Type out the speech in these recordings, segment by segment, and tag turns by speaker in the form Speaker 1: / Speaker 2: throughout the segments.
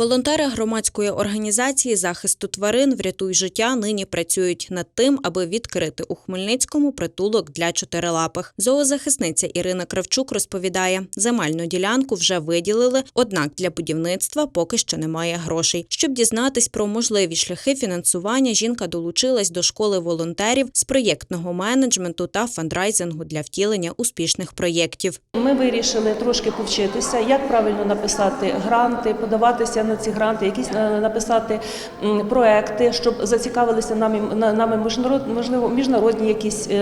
Speaker 1: Волонтери громадської організації захисту тварин Врятуй життя нині працюють над тим, аби відкрити у Хмельницькому притулок для чотирилапих. Зоозахисниця Ірина Кравчук розповідає, земельну ділянку вже виділили, однак для будівництва поки що немає грошей. Щоб дізнатись про можливі шляхи фінансування, жінка долучилась до школи волонтерів з проєктного менеджменту та фандрайзингу для втілення успішних проєктів.
Speaker 2: Ми вирішили трошки повчитися, як правильно написати гранти, подаватися на ці гранти, якісь е, написати проекти, щоб зацікавилися нами на- нами можливо міжнародні якісь е,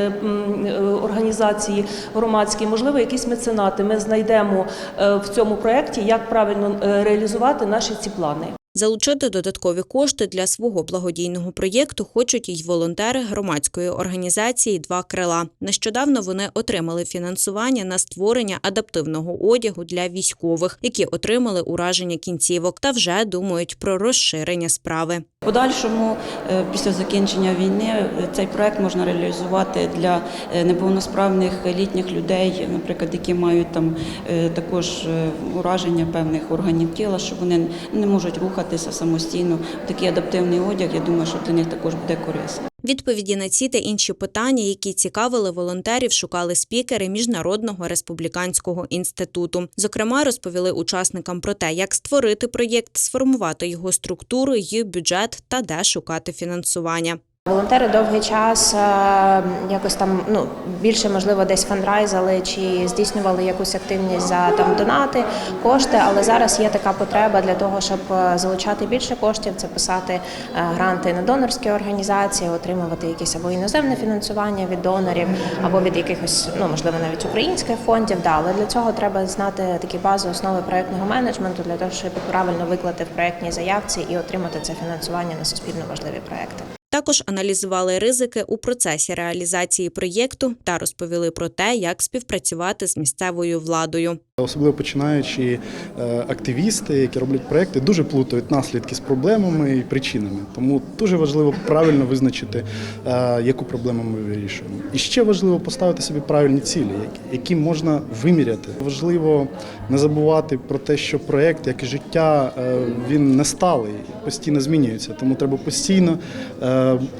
Speaker 2: е, організації громадські, можливо, якісь меценати. Ми знайдемо в цьому проекті, як правильно реалізувати наші ці плани.
Speaker 1: Залучити додаткові кошти для свого благодійного проєкту хочуть й волонтери громадської організації Два крила. Нещодавно вони отримали фінансування на створення адаптивного одягу для військових, які отримали ураження кінцівок, та вже думають про розширення справи.
Speaker 3: Подальшому, е, після закінчення війни, е, цей проект можна реалізувати для е, неповносправних літніх людей, наприклад, які мають там також ураження певних органів тіла, що вони не можуть рухатися самостійно. Такий адаптивний одяг, я думаю, що для них також буде корисно.
Speaker 1: Відповіді на ці та інші питання, які цікавили волонтерів, шукали спікери Міжнародного республіканського інституту. Зокрема, розповіли учасникам про те, як створити проєкт, сформувати його структуру її бюджет та де шукати фінансування.
Speaker 4: Волонтери довгий час е, якось там ну більше можливо десь фандрайзали чи здійснювали якусь активність за там донати, кошти. Але зараз є така потреба для того, щоб е, залучати більше коштів, це писати е, гранти на донорські організації, отримувати якесь або іноземне фінансування від донорів, або від якихось, ну можливо, навіть українських фондів. Да, але для цього треба знати такі бази основи проектного менеджменту для того, щоб правильно виклати в проектній заявці і отримати це фінансування на суспільно важливі проекти.
Speaker 1: Також аналізували ризики у процесі реалізації проєкту та розповіли про те, як співпрацювати з місцевою владою.
Speaker 5: Особливо починаючи е, активісти, які роблять проекти, дуже плутають наслідки з проблемами і причинами. Тому дуже важливо правильно визначити, е, яку проблему ми вирішуємо. І ще важливо поставити собі правильні цілі, які- можна виміряти. Важливо не забувати про те, що проект, як і життя, е, він не сталий, постійно змінюється. Тому треба постійно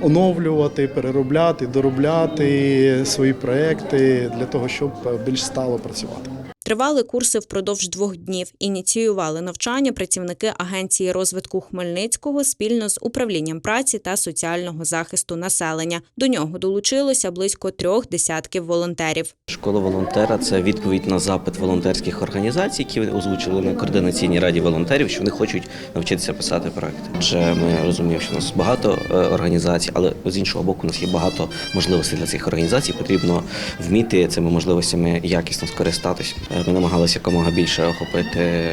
Speaker 5: оновлювати, переробляти, доробляти свої проекти для того, щоб більш стало працювати.
Speaker 1: Тривали курси впродовж двох днів. Ініціювали навчання працівники Агенції розвитку Хмельницького спільно з управлінням праці та соціального захисту населення. До нього долучилося близько трьох десятків волонтерів.
Speaker 6: Школа волонтера це відповідь на запит волонтерських організацій, які озвучили на координаційній раді волонтерів, що вони хочуть навчитися писати проекти. Адже ми розуміємо, що у нас багато е, організацій, але з іншого боку, у нас є багато можливостей для цих організацій. Потрібно вміти цими можливостями якісно скористатись. Е, Ми намагалися якомога більше охопити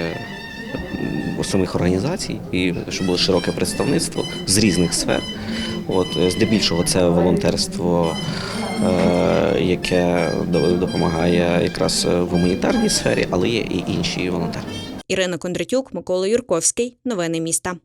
Speaker 6: самих організацій і щоб було широке представництво з різних сфер. От е, здебільшого це волонтерство, е, яке допомагає якраз в гуманітарній сфері, але є і інші волонтери.
Speaker 1: Ірина Кондратюк, Микола Юрковський. Новини міста.